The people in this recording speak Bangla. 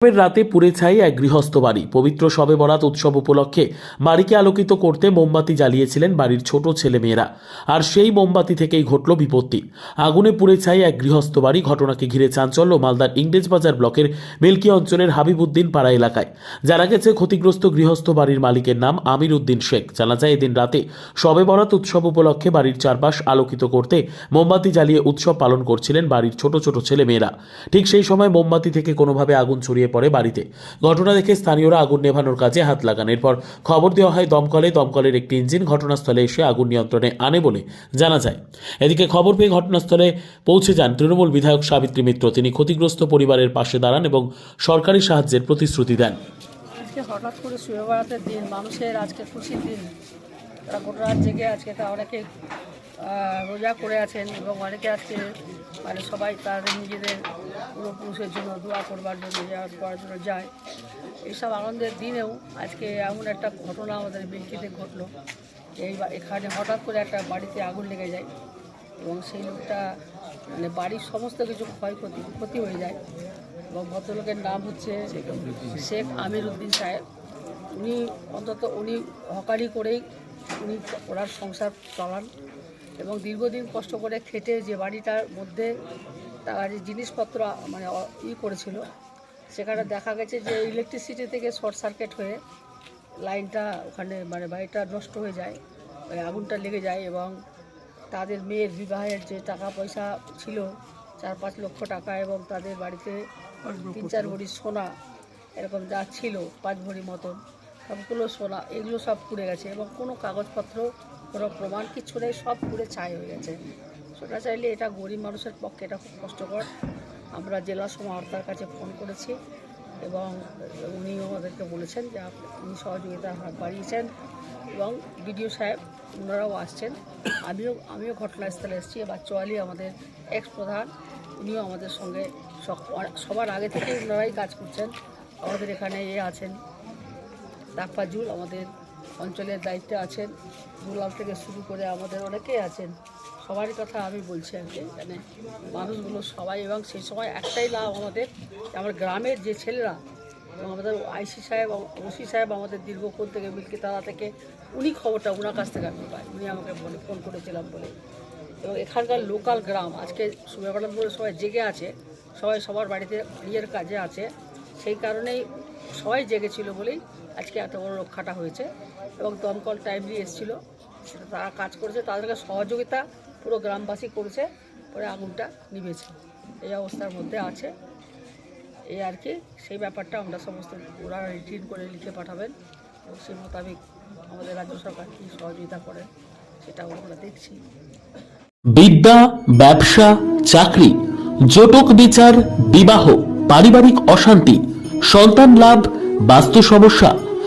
উৎসবের রাতে পুড়ে ছাই এক গৃহস্থ বাড়ি। পবিত্র শবে বরাত উৎসব উপলক্ষে বাড়িকে আলোকিত করতে মোমবাতি জ্বালিয়েছিলেন বাড়ির ছোট ছেলে মেয়েরা আর সেই মোমবাতি থেকেই ঘটল বিপত্তি। আগুনে পুড়ে ছাই এক গৃহস্থ বাড়ি ঘটনাকে ঘিরে চাঞ্চল্য মালদার ইংরেজবাজার ব্লকের মিল্কি অঞ্চলের হাবিবুদ্দিন পাড়া এলাকায়। জানা গেছে, ক্ষতিগ্রস্ত গৃহস্থ বাড়ির মালিকের নাম আমির উদ্দিন শেখ। জানা যায়, এদিন রাতে শবে বরাত উৎসব উপলক্ষে বাড়ির চারপাশ আলোকিত করতে মোমবাতি জ্বালিয়ে উৎসব পালন করছিলেন বাড়ির ছোট ছোট ছেলে মেয়েরা ঠিক সেই সময় মোমবাতি থেকে কোনোভাবে আগুন ছড়িয়ে পড়ে বাড়িতে। ঘটনা দেখে স্থানীয়রা আগুন নেভানোর কাজে হাত লাগান। এরপর খবর দেওয়া হয়, দমকলে দমকলের একটি ইঞ্জিন ঘটনাস্থলে এসে আগুন নিয়ন্ত্রণে আনে বলে জানা যায়। এদিকে খবর পেয়ে ঘটনাস্থলে পৌঁছে যান তৃণমূল বিধায়ক সাবিত্রী মিত্র। তিনি ক্ষতিগ্রস্ত পরিবারের পাশে দাঁড়ান এবং সরকারি সাহায্যের প্রতিশ্রুতি দেন। আজকে হঠাৎ করে শুয়ে বেড়াতে দিন, মানুষের আজকে খুশির দিন। তারা গোটা রাত জেগে আজকে তা অনেকে রোজা করে আছেন এবং অনেকে আজকে মানে সবাই তাদের নিজেদের পূর্বপুরুষের জন্য দোয়া করবার জন্য যাওয়ার করার জন্য যায়। এইসব আনন্দের দিনেও আজকে এমন একটা ঘটনা আমাদের বিলকিতে ঘটলো। এই এখানে হঠাৎ করে একটা বাড়িতে আগুন লেগে যায় এবং সেই লোকটা মানে বাড়ির সমস্ত কিছু ক্ষয়ক্ষতি, ক্ষতি হয়ে যায় এবং ভদ্রলোকের নাম হচ্ছে শেখ আমির উদ্দিন সাহেব। উনি অন্তত উনি হকারি করেই উনি ওনার সংসার চালান। এবং দীর্ঘদিন কষ্ট করে খেটে যে বাড়িটার মধ্যে তার যে জিনিসপত্র মানে ই করেছিল সেখানে দেখা গেছে যে ইলেকট্রিসিটি থেকে শর্ট সার্কিট হয়ে লাইনটা ওখানে মানে বাড়িটা নষ্ট হয়ে যায় ওই আগুনটা লেগে যায় এবং তাদের মেয়ের বিবাহের যে টাকা পয়সা ছিল চার পাঁচ লক্ষ টাকা এবং তাদের বাড়িতে তিন চার ভরি সোনা এরকম যা ছিল পাঁচ ভরি মতন সবগুলো সোনা এগুলো সব পুড়ে গেছে এবং কোনো কাগজপত্র কোনো প্রমাণ কিছু নেই, সব পুড়ে ছাই হয়ে গেছে। সেটা চাইলে এটা গরিব মানুষের পক্ষে এটা খুব কষ্টকর। আমরা জেলা সমাহর্তার কাছে ফোন করেছি এবং উনিও আমাদেরকে বলেছেন যে উনি সহযোগিতার হাত বাড়িয়েছেন এবং বিডিও সাহেব ওনারাও আসছেন। আমিও আমিও ঘটনাস্থলে এসেছি। এবার চোয়ালি আমাদের এক্স প্রধান উনিও আমাদের সঙ্গে সবার আগে থেকে ওনারাই কাজ করছেন। আমাদের এখানে এ আছেন। তাফাজুল আমাদের অঞ্চলের দায়িত্বে আছেন দুলাল থেকে শুরু করে আমাদের অনেকেই আছেন। সবারই কথা আমি বলছি আর কি এখানে মানুষগুলো সবাই এবং সেই সময় একটাই লাভ আমাদের আমার গ্রামের যে ছেলেরা, এবং আমাদের আইসি সাহেব, ওসি সাহেব আমাদের দীর্ঘক্ষণ থেকে মিল্কিতালা থেকে, উনি খবরটা ওনার কাছ থেকে আমি পাই। উনি আমাকে ফোন করেছিলাম বলে। এবং এখানকার লোকাল গ্রাম, আজকে সুবেবাড়াত বলে সবাই জেগে আছে, সবাই সবার বাড়িতে নিজের কাজে আছে, সেই কারণেই সবাই জেগেছিল বলেই আজকে এত বড় রক্ষাটা হয়েছে এবং দমকল টাইমলি এসেছিল। সেটা তারা কাজ করেছে তাদেরকে সহযোগিতা পুরো গ্রামবাসী করেছে, পরে আগুনটা নিভেছে এই অবস্থার মধ্যে আছে। এই আর কি, সেই ব্যাপারটা আমরা সমস্ত ওরা রিটিন করে লিখে পাঠাবেন এবং সেই মোতাবেক আমাদের রাজ্য সরকার কী সহযোগিতা করে সেটাও আমরা দেখছি। বিদ্যা, ব্যবসা, চাকরি, জটক বিচার, বিবাহ, পারিবারিক অশান্তি, সন্তান লাভ, বাস্তু সমস্যা